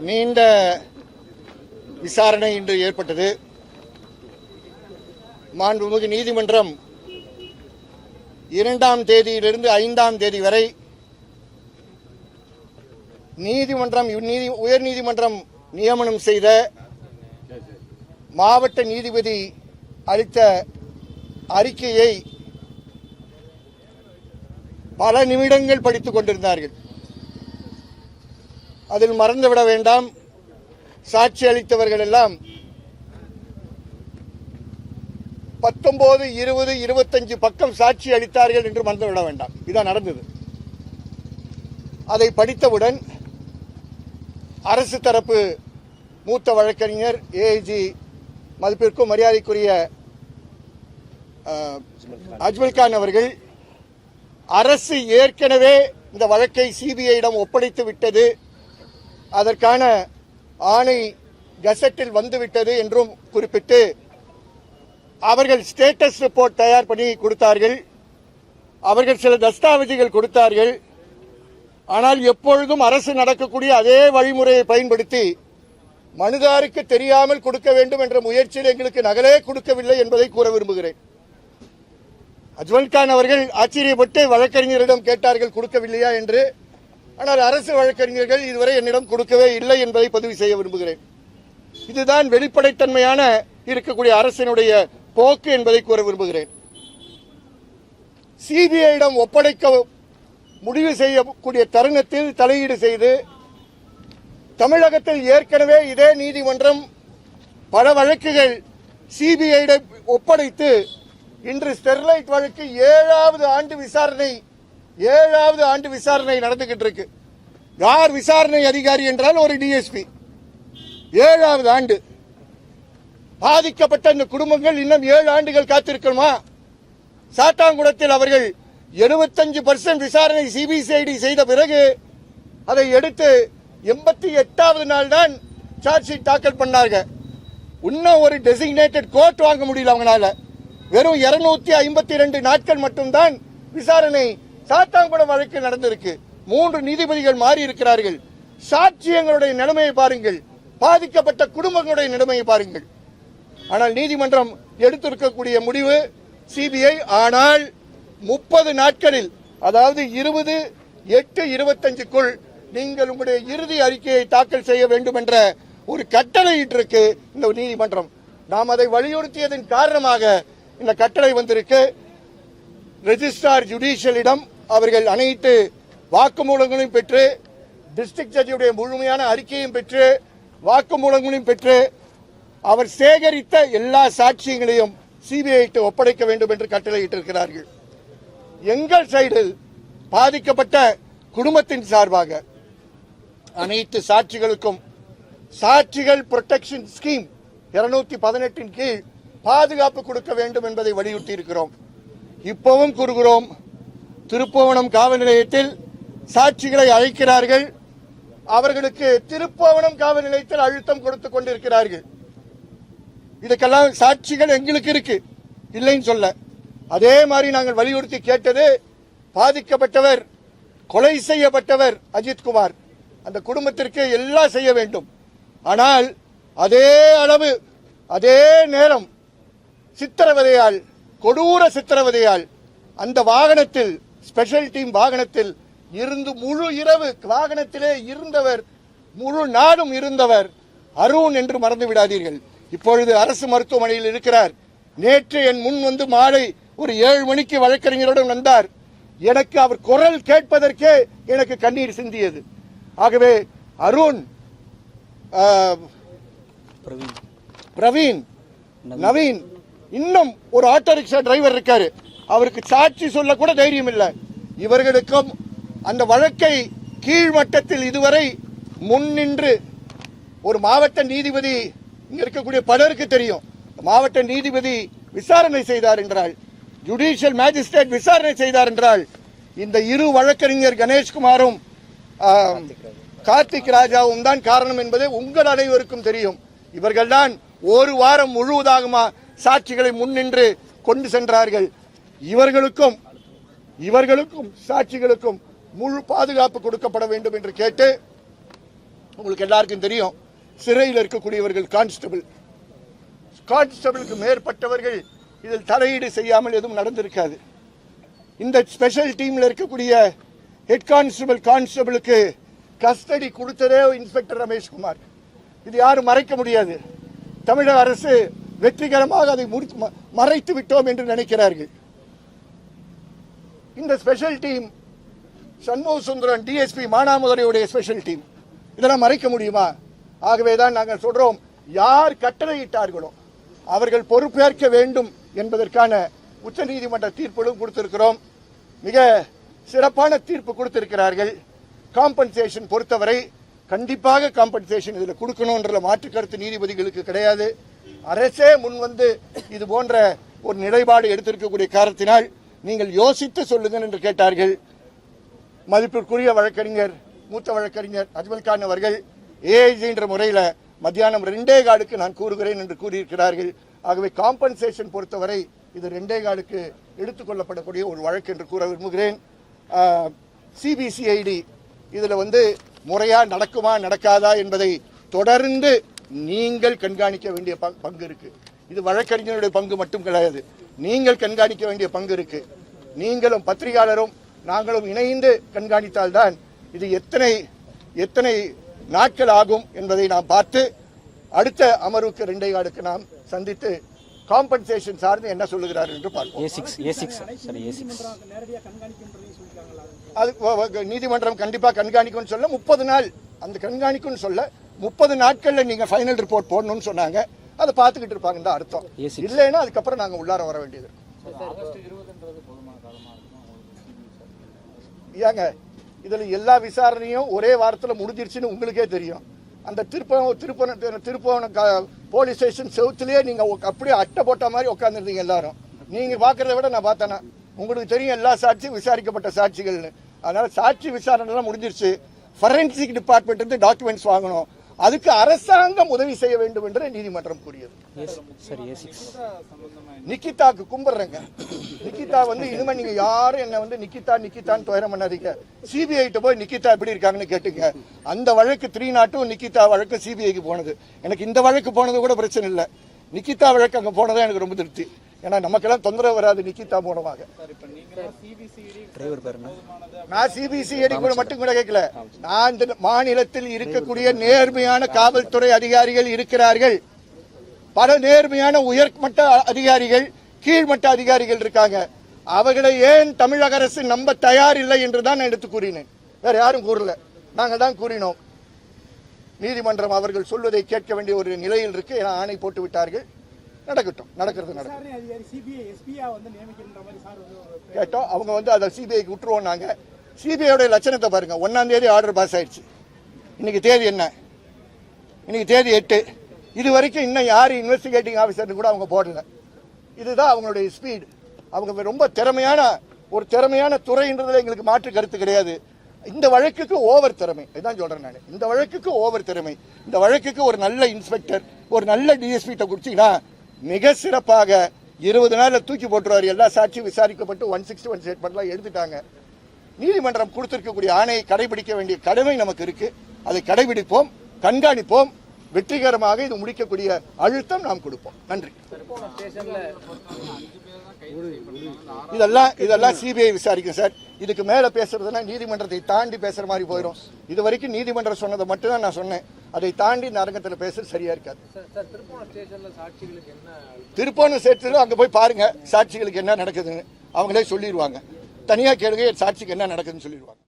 நீண்ட விசாரணை இன்று ஏற்பட்டது. மாண்புமிகு நீதிமன்றம் இரண்டாம் தேதியிலிருந்து ஐந்தாம் தேதி வரை நீதிமன்றம் நீதி உயர் நீதிமன்றம் நியமனம் செய்த மாவட்ட நீதிபதி அளித்த அறிக்கையை பல நிமிடங்கள் படித்துக் கொண்டிருந்தார்கள். அதில் மறந்துவிட வேண்டாம். சாட்சி அளித்தவர்கள் எல்லாம் பத்தொன்பது இருபது இருபத்தஞ்சு பக்கம் சாட்சி அளித்தார்கள் என்று மறந்துவிட வேண்டாம். இதான் நடந்தது. அதை படித்தவுடன் அரசு தரப்பு மூத்த வழக்கறிஞர் ஏஐஜி மதிப்பிற்கும் மரியாதைக்குரிய அஹ், அஜ்மல் கான் அவர்கள் அரசு ஏற்கனவே இந்த வழக்கை சிபிஐயிடம் ஒப்படைத்து விட்டது. அதற்கான ஆணை கசட்டில் வந்துவிட்டது என்றும் குறிப்பிட்டு அவர்கள் ஸ்டேட்டஸ் ரிப்போர்ட் தயார் பண்ணி கொடுத்தார்கள். அவர்கள் சில தஸ்தாவேஜுகள் கொடுத்தார்கள். ஆனால் எப்பொழுதும் அரசு நடக்கக்கூடிய அதே வழிமுறையை பயன்படுத்தி மனுதாருக்கு தெரியாமல் கொடுக்க வேண்டும் என்ற முயற்சியில் எங்களுக்கு நகலே கொடுக்கவில்லை என்பதை கூற விரும்புகிறேன். அஜ்வல்கான் அவர்கள் ஆச்சரியப்பட்டு வழக்கறிஞரிடம் கேட்டார்கள் கொடுக்கவில்லையா என்று. ஆனால் அரசு வழக்கறிஞர்கள் இதுவரை என்னிடம் கொடுக்கவே இல்லை என்பதை பதிவு செய்ய விரும்புகிறேன். இதுதான் வெளிப்படைத்தன்மையான இருக்கக்கூடிய அரசினுடைய போக்கு என்பதை கூற விரும்புகிறேன். சிபிஐயிடம் ஒப்படைக்க முடிவு செய்யக்கூடிய தருணத்தில் தலையீடு செய்து தமிழகத்தில் ஏற்கனவே இதே நீதிமன்றம் பல வழக்குகள் சிபிஐயிடம் ஒப்படைத்து இன்று ஸ்டெர்லைட் வழக்கு ஏழாவது ஆண்டு விசாரணை ஏழாவது ஆண்டு விசாரணை நடந்துகிட்டு இருக்கு யார் விசாரணை அதிகாரி என்றால் ஒரு டிஎஸ்பி ஏழாவது ஆண்டு. பாதிக்கப்பட்ட இந்த குடும்பங்கள் இன்னும் ஏழு ஆண்டுகள் காத்திருக்கணுமா? சாத்தாங்குளத்தில் அவர்கள் 75% பர்சன்ட் விசாரணை சிபிசிஐடி செய்த பிறகு அதை எடுத்து எண்பத்தி எட்டாவது நாள் தான் சார்ஜ் ஷீட் தாக்கல் பண்ணாங்க. இன்னும் ஒரு டெசிக்னேட்டட் கோர்ட் வாங்க முடியல அவங்களால. வெறும் 252 ஐம்பத்தி ரெண்டு நாட்கள் மட்டும்தான் விசாரணை சாத்தாங்குளம் வழக்கு நடந்திருக்கு. மூன்று நீதிபதிகள் மாறி இருக்கிறார்கள் சாட்சியங்களுடைய நிலைமையை பாருங்கள். பாதிக்கப்பட்ட குடும்பங்களுடைய நிலைமையை பாருங்கள். ஆனால் நீதிமன்றம் எடுத்திருக்கக்கூடிய முடிவு சிபிஐ. ஆனால் முப்பது நாட்களில் அதாவது இருபது எட்டு இருபத்தஞ்சுக்குள் நீங்கள் உங்களுடைய இறுதி அறிக்கையை தாக்கல் செய்ய வேண்டும் என்ற ஒரு கட்டளையிட்டிருக்கு இந்த நீதிமன்றம். நாம் அதை வலியுறுத்தியதன் காரணமாக இந்த கட்டளை வந்திருக்கு. ரெஜிஸ்ட்ரார் ஜுடிஷியலிடம் அவர்கள் அனைத்து வாக்குமூலங்களையும் பெற்று டிஸ்ட்ரிக்ட் ஜட்ஜியுடைய முழுமையான அறிக்கையும் பெற்று வாக்குமூலங்களையும் பெற்று அவர் சேகரித்த எல்லா சாட்சியங்களையும் சிபிஐக்கு ஒப்படைக்க வேண்டும் என்று கட்டளையிட்டிருக்கிறார்கள். எங்கள் சைடில் பாதிக்கப்பட்ட குடும்பத்தின் சார்பாக அனைத்து சாட்சிகளுக்கும் சாட்சிகள் புரொடெக்ஷன் ஸ்கீம் இருநூத்தி பதினெட்டின் கீழ் பாதுகாப்பு கொடுக்க வேண்டும் என்பதை வலியுறுத்தி இருக்கிறோம் இப்பவும் கூறுகிறோம் திருப்போவனம் காவல் நிலையத்தில் சாட்சிகளை அழைக்கிறார்கள். அவர்களுக்கு திருப்போவனம் காவல் நிலையத்தில் அழுத்தம் கொடுத்துக் கொண்டிருக்கிறார்கள். இதுக்கெல்லாம் சாட்சிகள் எங்களுக்கு இருக்கு. இல்லைன்னு சொல்ல. அதே மாதிரி நாங்கள் வலியுறுத்தி கேட்டது பாதிக்கப்பட்டவர் கொலை செய்யப்பட்டவர் அஜித்குமார் அந்த குடும்பத்திற்கு எல்லாம் செய்ய வேண்டும். ஆனால் அதே அளவு அதே நேரம் சித்திரவதையால் கொடூர சித்திரவதையால் அந்த வாகனத்தில் ஸ்பெஷல் டீம் வாகனத்தில் இருந்து முழு இரவு வாகனத்திலே இருந்தவர் முழு நாடும் இருந்தவர் அருண் என்று மறந்து விடாதீர்கள். இப்பொழுது அரசு மருத்துவமனையில் இருக்கிறார். நேற்று என் முன் வந்து மாலை ஒரு ஏழு மணிக்கு வழக்கறிஞருடன் வந்தார். எனக்கு அவர் குரல் கேட்பதற்கே எனக்கு கண்ணீர் சிந்தியது. ஆகவே அருண் பிரவீன். நவீன் இன்னும் ஒரு ஆட்டோ ரிக்ஷா டிரைவர் இருக்காரு. அவருக்கு சாட்சி சொல்ல கூட தைரியம் இல்லை இவர்களுக்கும் அந்த வழக்கை கீழ்மட்டத்தில் இதுவரை முன்னின்று ஒரு மாவட்ட நீதிபதி இங்க இருக்கக்கூடிய பலருக்கு தெரியும். மாவட்ட நீதிபதி விசாரணை செய்தார் என்றால் ஜுடிஷியல் மேஜிஸ்ட்ரேட் விசாரணை செய்தார் என்றால் இந்த இரு வழக்கறிஞர் கணேஷ்குமாரும் கார்த்திக் ராஜாவும் தான் காரணம் என்பது உங்கள் அனைவருக்கும் தெரியும். இவர்கள்தான் ஒரு வாரம் முழுவதாகுமா சாட்சிகளை முன்னின்று கொண்டு சென்றார்கள். இவர்களுக்கும் இவர்களுக்கும் சாட்சிகளுக்கும் முழு பாதுகாப்பு கொடுக்கப்பட வேண்டும் என்று கேட்டு உங்களுக்கு எல்லாருக்கும் தெரியும் சிறையில் இருக்கக்கூடியவர்கள் கான்ஸ்டபிள் கான்ஸ்டபிளுக்கு மேற்பட்டவர்கள் இதில் தலையீடு செய்யாமல் எதுவும் நடந்திருக்காது. இந்த ஸ்பெஷல் டீமில் இருக்கக்கூடிய ஹெட் கான்ஸ்டபிள் கான்ஸ்டபிளுக்கு கஸ்டடி கொடுத்ததே இன்ஸ்பெக்டர் ரமேஷ்குமார். இது யாரும் மறைக்க முடியாது. தமிழக அரசு வெற்றிகரமாக அதை முடித்து ம- மறைத்து விட்டோம் என்று நினைக்கிறார்கள். இந்த special team Shanmuga Sundaran DSP மானாமுதரையுடைய special team இதெல்லாம் மறைக்க முடியுமா? ஆகவே தான் நாங்கள் சொல்றோம் யார் கட்டளையிட்டார்களோ அவர்கள் பொறுப்பேற்க வேண்டும் என்பதற்கான உச்சநீதிமன்ற தீர்ப்புகளும் கொடுத்திருக்கிறோம். மிக சிறப்பான தீர்ப்பு கொடுத்திருக்கிறார்கள். காம்பன்சேஷன் பொறுத்தவரை கண்டிப்பாக காம்பன்சேஷன் இதில் கொடுக்கணுன்ற மாற்று கருத்து நீதிபதிகளுக்கு கிடையாது. அரசே முன் வந்து இது போன்ற ஒரு நிலைப்பாடு எடுத்திருக்கக்கூடிய காரணத்தினால் நீங்கள் யோசித்து சொல்லுங்கள் என்று கேட்டார்கள். மதிப்பிற்குரிய வழக்கறிஞர் மூத்த வழக்கறிஞர் அஜ்மல் கான் அவர்கள் ஏஐஜின்ற முறையில் மத்தியானம் ரெண்டே காலுக்கு நான் கூறுகிறேன் என்று கூறியிருக்கிறார்கள். ஆகவே காம்பன்சேஷன் பொறுத்தவரை இது ரெண்டே காலுக்கு எடுத்துக்கொள்ளப்படக்கூடிய ஒரு வழக்கு என்று கூற விரும்புகிறேன். சிபிசிஐடி இதில் வந்து முறையாக நடக்குமா நடக்காதா என்பதை தொடர்ந்து நீங்கள் கண்காணிக்க வேண்டிய பங்- பங்கு இருக்குது இது வழக்கறிஞருடைய பங்கு மட்டும் கிடையாது. நீங்கள் கண்காணிக்க வேண்டிய பங்கு இருக்கு. நீங்களும் பத்திரிகையாளரும் நாங்களும் இணைந்து கண்காணித்தால்தான் இது எத்தனை எத்தனை நாட்கள் ஆகும் என்பதை நாம் பார்த்து அடுத்த அமர்வுக்கு ரெண்டே காலுக்கு நாம் சந்தித்து காம்பன்சேஷன் சார்ந்து என்ன சொல்லுகிறார் என்று பார்ப்போம். அது நீதிமன்றம் கண்டிப்பா கண்காணிக்கும்னு சொல்ல முப்பது நாள் அந்த கண்காணிக்கும்னு சொல்ல முப்பது நாட்கள்ல நீங்க ஃபைனல் ரிப்போர்ட் போடணும்னு சொன்னாங்க. அதை பார்த்துக்கிட்டு இருப்பாங்கன்னு தான் அர்த்தம். இல்லைன்னா அதுக்கப்புறம் நாங்க உள்ளார வர வேண்டியது இருக்கும். ஏங்க இதுல எல்லா விசாரணையும் ஒரே வாரத்துல முடிஞ்சிருச்சுன்னு உங்களுக்கே தெரியும். அந்த திருப்பம் திருப்பண திருப்பவன போலீஸ் ஸ்டேஷன் செவுத்துலயே நீங்க உக்க- அப்படியே அட்டை போட்ட மாதிரி உட்காந்துருந்தீங்க எல்லாரும். நீங்க பாக்குறத விட நான் பார்த்தேனா உங்களுக்கு தெரியும் எல்லா சாட்சியும் விசாரிக்கப்பட்ட சாட்சிகள்னு. அதனால சாட்சி விசாரணை எல்லாம் முடிஞ்சிருச்சு. ஃபரென்சிக் டிபார்ட்மெண்ட் இருந்து டாக்குமெண்ட்ஸ் வாங்கணும். அதுக்கு அரசாங்கம் உதவி செய்ய வேண்டும் என்று நீதிமன்றம் கூறியது. நிக்கிதாக்கு கும்பிடுறேங்க. நிக்கிதா வந்து இனிமே நீங்க யாரும் என்ன வந்து நிக்கிதா நிக்கிதான்னு துயரம் பண்ணாதீங்க. சிபிஐட்ட போய் நிக்கிதா எப்படி இருக்காங்கன்னு கேட்டுங்க. அந்த வழக்கு த்ரீ நாட்டும் நிக்கிதா வழக்கு சிபிஐக்கு போனது. எனக்கு இந்த வழக்கு போனது கூட பிரச்சனை இல்லை. நிக்கிதா வழக்கு அங்க போனதான் எனக்கு ரொம்ப திருப்தி. ஏன்னா நமக்கெல்லாம் தொந்தரவு வராது நிக்கிதா மூலமாக நான் சிபிசிஐடி கூட மட்டும் கூட கேட்கல. நான் இந்த மாநிலத்தில் இருக்கக்கூடிய நேர்மையான காவல்துறை அதிகாரிகள் இருக்கிறார்கள். பல நேர்மையான உயர்மட்ட அதிகாரிகள் கீழ்மட்ட அதிகாரிகள் இருக்காங்க. அவர்களை ஏன் தமிழக அரசு நம்ப தயாரில்லை என்று தான் நான் எடுத்து கூறினேன். வேற யாரும் கூறல. நாங்கள் தான் கூறினோம். நீதிமன்றம் அவர்கள் சொல்வதை கேட்க வேண்டிய ஒரு நிலையில் இருக்கு. என ஆணை போட்டு விட்டார்கள் நடக்கட்டும் நடக்கிறது நடக்கும். கேட்டோம். அவங்க வந்து அதை சிபிஐக்கு விட்டுருவோம் நாங்க. சிபிஐயோட லட்சணத்தை பாருங்க. ஒன்னாம் தேதி ஆர்டர் பாஸ் ஆயிடுச்சு. இன்னைக்கு தேதி என்ன? இன்னைக்கு தேதி எட்டு. இது வரைக்கும் இன்னும் யார் இன்வெஸ்டிகேட்டிங் ஆஃபீஸர்னு கூட அவங்க போடல. இதுதான் அவங்களுடைய ஸ்பீடு அவங்க ரொம்ப திறமையான ஒரு திறமையான துறைன்றதுல எங்களுக்கு மாற்று கருத்து கிடையாது. இந்த வழக்குக்கு ஓவர் திறமை. இதான் சொல்றேன் நான். இந்த வழக்குக்கு ஓவர் திறமை. இந்த வழக்குக்கு ஒரு நல்ல இன்ஸ்பெக்டர் ஒரு நல்ல டிஎஸ்பிட்ட கொடுத்தீங்கன்னா மிக சிறப்பாக இருபது நாளில் தூக்கி போட்டுருவார். எல்லா சாட்சியும் விசாரிக்கப்பட்டு ஒன் சிக்ஸ்டி ஒன் ஸ்டேட்மெண்ட்லாம் எடுத்துட்டாங்க நீதிமன்றம் கொடுத்திருக்கக்கூடிய ஆணையை கடைபிடிக்க வேண்டிய கடமை நமக்கு இருக்கு. அதை கடைபிடிப்போம் கண்காணிப்போம். வெற்றிகரமாக இது முடிக்கக்கூடிய அழுத்தம் நாம் கொடுப்போம். நன்றி. இதெல்லாம் இதெல்லாம் சிபிஐ விசாரிக்கும் சார். இதுக்கு மேலே பேசுறதுன்னா நீதிமன்றத்தை தாண்டி பேசுற மாதிரி போயிடும் இது வரைக்கும் நீதிமன்றம் சொன்னதை மட்டும்தான் நான் சொன்னேன். அதை தாண்டி இந்த அரங்கத்தில் பேசுறது சரியா இருக்காது. திருப்போணம் சேர்த்துல அங்க போய் பாருங்க சாட்சிகளுக்கு என்ன நடக்குதுன்னு அவங்களே சொல்லிடுவாங்க தனியா கேளுங்க சாட்சிக்கு என்ன நடக்குதுன்னு சொல்லிடுவாங்க